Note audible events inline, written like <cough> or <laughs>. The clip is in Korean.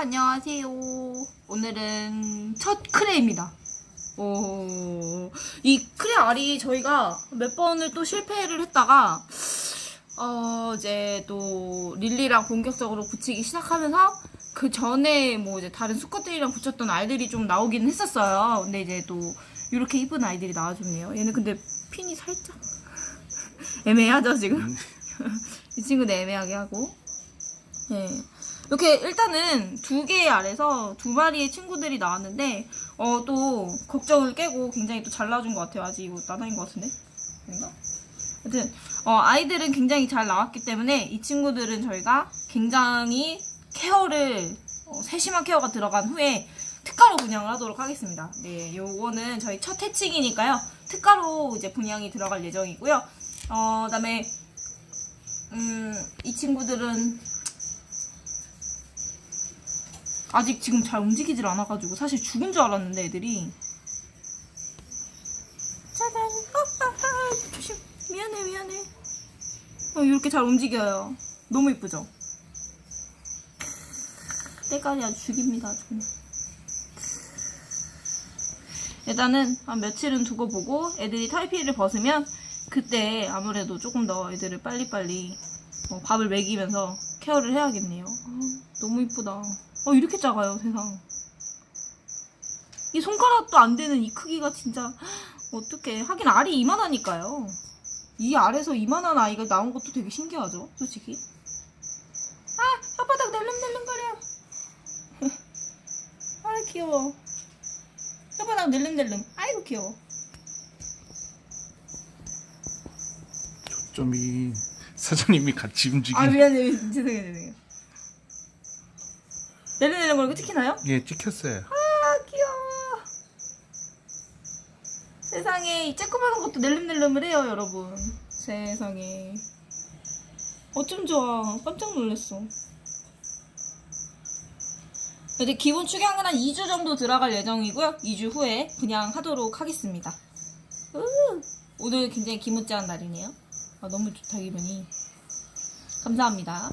안녕하세요. 오늘은 첫 크레입니다. 오, 이 크레 알이 저희가 몇 번을 또 실패를 했다가, 어, 이제 또 릴리랑 본격적으로 붙이기 시작하면서 그 전에 뭐 이제 다른 수컷들이랑 붙였던 알들이 좀 나오기는 했었어요. 근데 이제 또 이렇게 이쁜 아이들이 나와줬네요. 얘는 근데 핀이 살짝 <laughs> 애매하죠, 지금? <laughs> 이 친구는 애매하게 하고. 네. 이렇게 일단은 두 개의 알에서 두 마리의 친구들이 나왔는데 어 또 걱정을 깨고 굉장히 또 잘 나와준 것 같아요. 아직 이거 나다인 것 같은데? 아닌가? 하여튼 어, 아이들은 굉장히 잘 나왔기 때문에 이 친구들은 저희가 굉장히 케어를 어, 세심한 케어가 들어간 후에 특가로 분양을 하도록 하겠습니다. 네, 요거는 저희 첫 해칭이니까요. 특가로 이제 분양이 들어갈 예정이고요. 어, 그다음에 음, 이 친구들은 아직 지금 잘 움직이질 않아가지고 사실 죽은 줄 알았는데 애들이. 짜잔. 하하하 조심. 미안해 미안해. 어, 이렇게 잘 움직여요. 너무 이쁘죠? 때까지 아주 죽입니다 그냥. 일단은 한 며칠은 두고 보고 애들이 탈피를 벗으면 그때 아무래도 조금 더 애들을 빨리빨리 어, 밥을 먹이면서 케어를 해야겠네요. 아, 너무 이쁘다 어 이렇게 작아요 세상. 이 손가락도 안 되는 이 크기가 진짜 어떻게 하긴 알이 이만하니까요. 이 알에서 이만한 아이가 나온 것도 되게 신기하죠 솔직히. 아 혓바닥 낼름낼름거려. <laughs> 아 귀여워. 혓바닥 낼름낼름. 아이고 귀여워. 초점이 사장님이 같이 움직이는 아 미안해. 죄송해요 죄송해요 낼름낼름거리고 찍히나요? 예 찍혔어요. 아 귀여워. 세상에 이 쬐끄만한 것도 낼름낼름을 해요 여러분. 세상에. 어쩜 좋아. 깜짝 놀랐어. 근데 기본 축양은 한 2주 정도 들어갈 예정이고요. 2주 후에 그냥 하도록 하겠습니다. 으, 오늘 굉장히 기뭇지한 날이네요. 아, 너무 좋다 기분이. 감사합니다